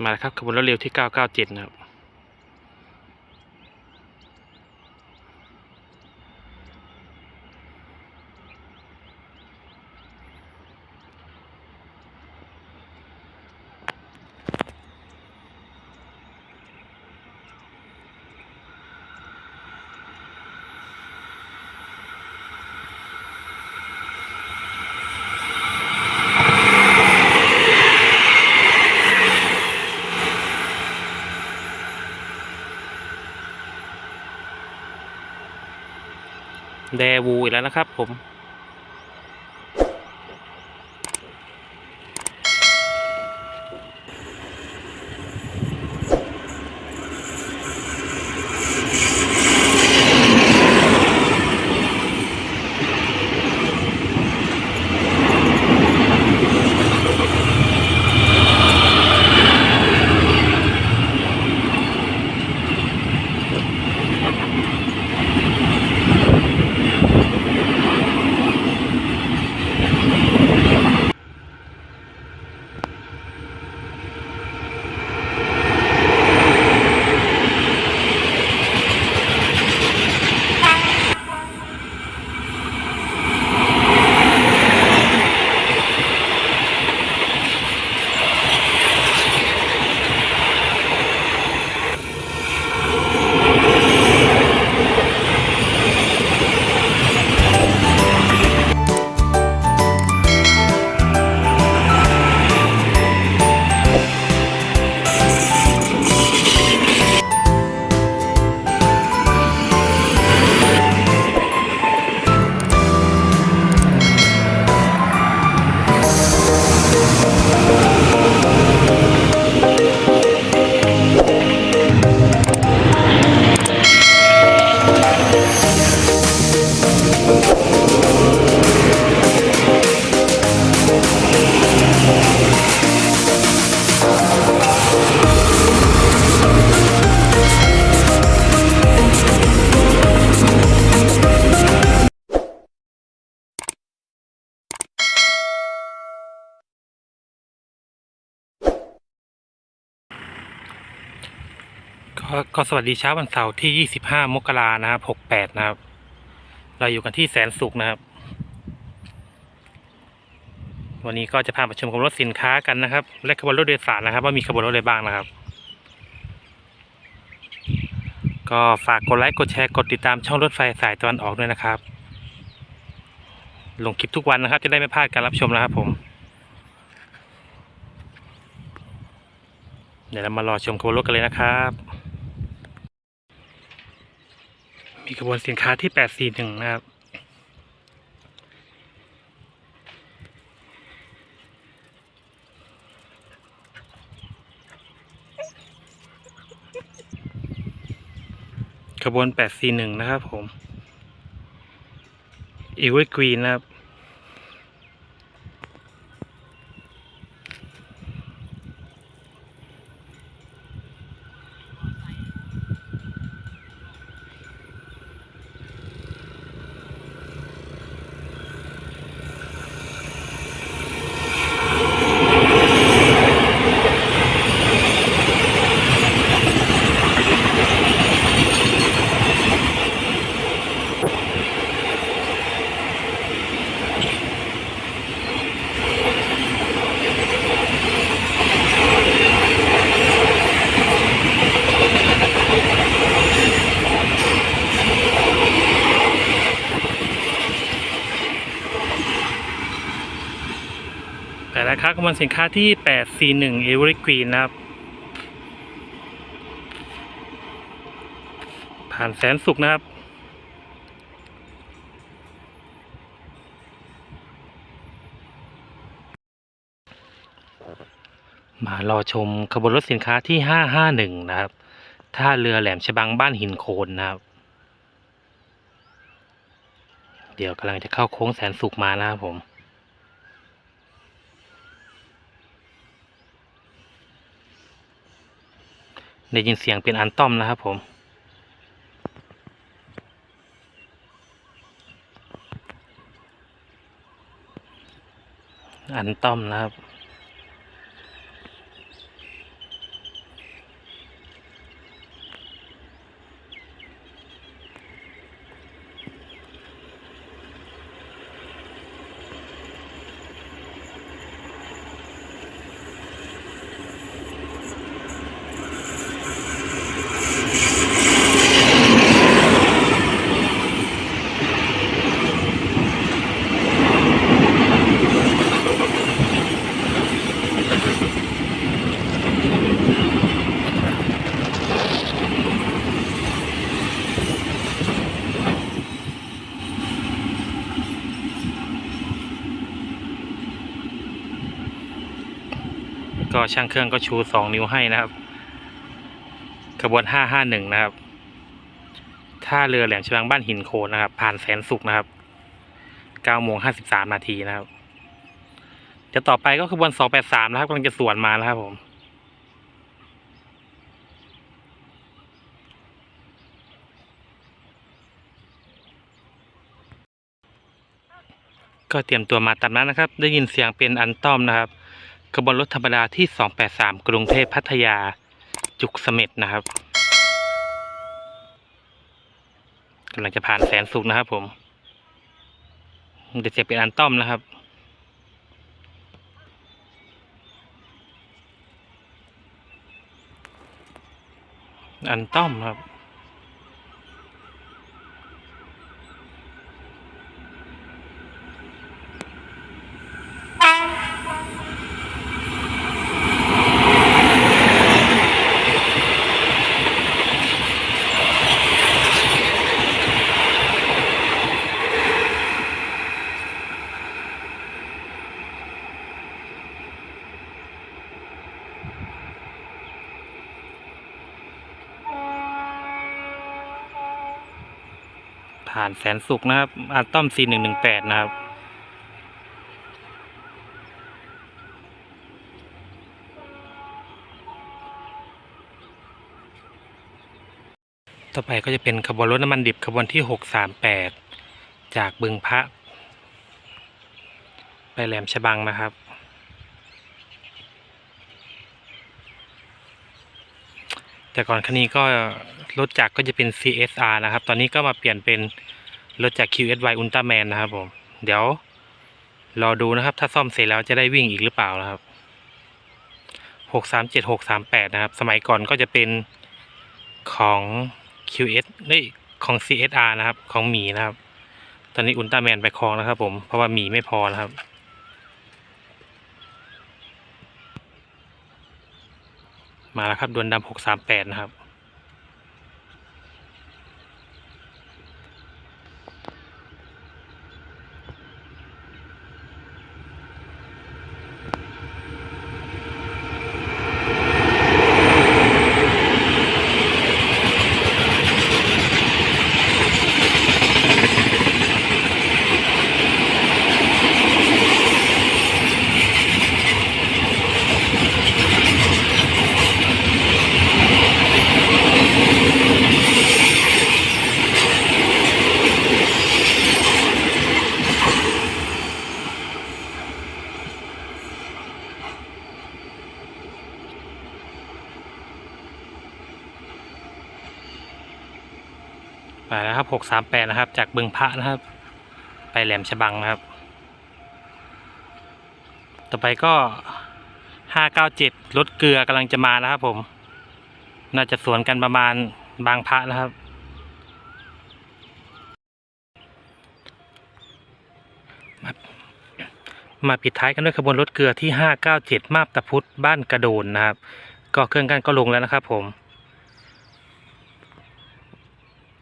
มาแล้วครับขบวนรถเร็วที่ 997 นะครับ แดวูอีกแล้วนะครับผม ก็สวัสดีเช้าวันเสาร์ที่ 25 มกรานะครับ 68 นะครับ เราอยู่กันที่แสนสุขนะครับ วันนี้ก็จะพาไปชมขบวนรถสินค้ากันนะครับ และขบวนรถโดยสารนะครับ ว่ามีขบวนรถอะไรบ้างนะครับ ก็ฝากกดไลค์ กดแชร์ กดติดตามช่องรถไฟสายตะวันออกด้วยนะครับ ลงคลิปทุกวันนะครับ จะได้ไม่พลาดการรับชมนะครับผมเดี๋ยวเรามารอชมขบวนรถกันเลยนะครับ มีกระบวนสินค้าที่แปดสี่หนึ่งนะครับ ขบวนแปดสี่หนึ่งนะครับผมอีเวกรีนนะครับ แต่ละครับขบวนสินค้าที่ 841 e v e r y Green นะครับ ผ่านแสนสุขนะครับ มารอชมขบวนรถสินค้าที่ 551 นะครับ ท่าเรือแหลมฉบังบ้านหินโคนนะครับ เดี๋ยวกำลังจะเข้าโค้งแสนสุขมานะครับผม ได้ยินเสียงเป็นอันต้อมนะครับผม อันต้อมนะครับ ก็ช่างเครื่องก็ชูสองนิ้วให้นะครับขบวนห้าห้าหนึ่งนะครับท่าเรือแหลมฉบังบ้านหินโคนนะครับ ผ่านแสนสุขนะครับเก้าโมงห้าสิบสามนาทีนะครับ จะต่อไปก็ขบวนสองแปดสามนะครับกำลังจะสวนมานะครับผมก็เตรียมตัวมาตามนั้นนะครับ ได้ยินเสียงเป็นอันต้อมนะครับ ขบวนรถธรรมดาที่ 283 กรุงเทพพัทยา จุกเสม็ดนะครับกำลังจะผ่านแสนสุขนะครับ ผมเดี๋ยวเสียเป็นอันต้อมนะครับอันต้อมครับ ผ่านแสนสุขนะครับอันต้อม4118 นะครับ ต่อไปก็จะเป็นขบวนรถน้ำมันดิบขบวนที่ 638 จากบึงพระ ไปแหลมฉบังนะครับ แต่ก่อนคันนี้ก็รถจักรก็จะเป็น CSR นะครับ ตอนนี้ก็มาเปลี่ยนเป็นรถจักร QSY Ultraman นะครับผม เดี๋ยวรอดูนะครับ ถ้าซ่อมเสร็จแล้วจะได้วิ่งอีกหรือเปล่านะครับ 637 638 นะครับ สมัยก่อนก็จะเป็นของ QS เอ้ของ CSR นะครับ ของหมีนะครับ ตอนนี้อุลตร้าแมนไปครองนะครับผม เพราะว่าหมีไม่พอนะครับ มาแล้วครับดวนดำหกสามแปดนะครับ ไปแล้วครับหกสามแปดนะครับ จากบึงพระนะครับ ไปแหลมฉบังนะครับ ต่อไปก็ห้าเก้าเจ็ดรถเกลือกำลังจะมานะครับ ผม น่าจะสวนกันประมาณบางพระนะครับมามาปิดท้ายกันด้วยขบวนรถเกลือที่ห้าเก้าเจ็ดมาบตะพุธบ้านกระโดนนะครับ ก็เครื่องกันก็ลงแล้วนะครับผม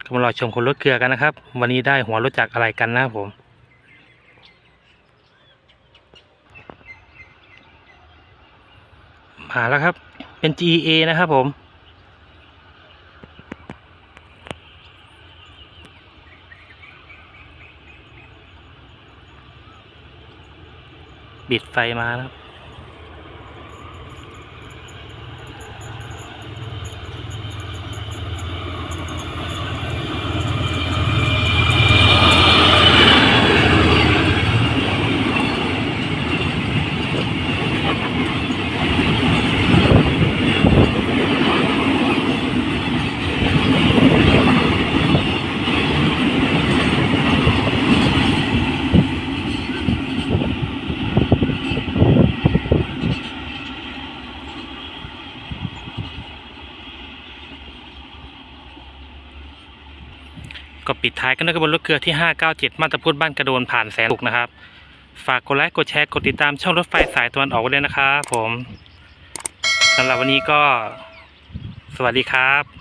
ก็ มารอชมคนรถเกลือกันนะครับ วันนี้ได้หัวรถจักรอะไรกันนะครับผมมาแล้วครับ เป็น GEA นะครับผม บิดไฟมาแล้ว ก็ปิดท้ายกันด้วยกระบวนรถเกลือที่ 597 มาตรพุทธบ้านกระโดนผ่านแสนสุกนะครับ ฝากกดไลค์กดแชร์กดติดตามช่องรถไฟสายตะวันออกไว้เลยนะครับผมสำหรับวันนี้ก็ สวัสดีครับ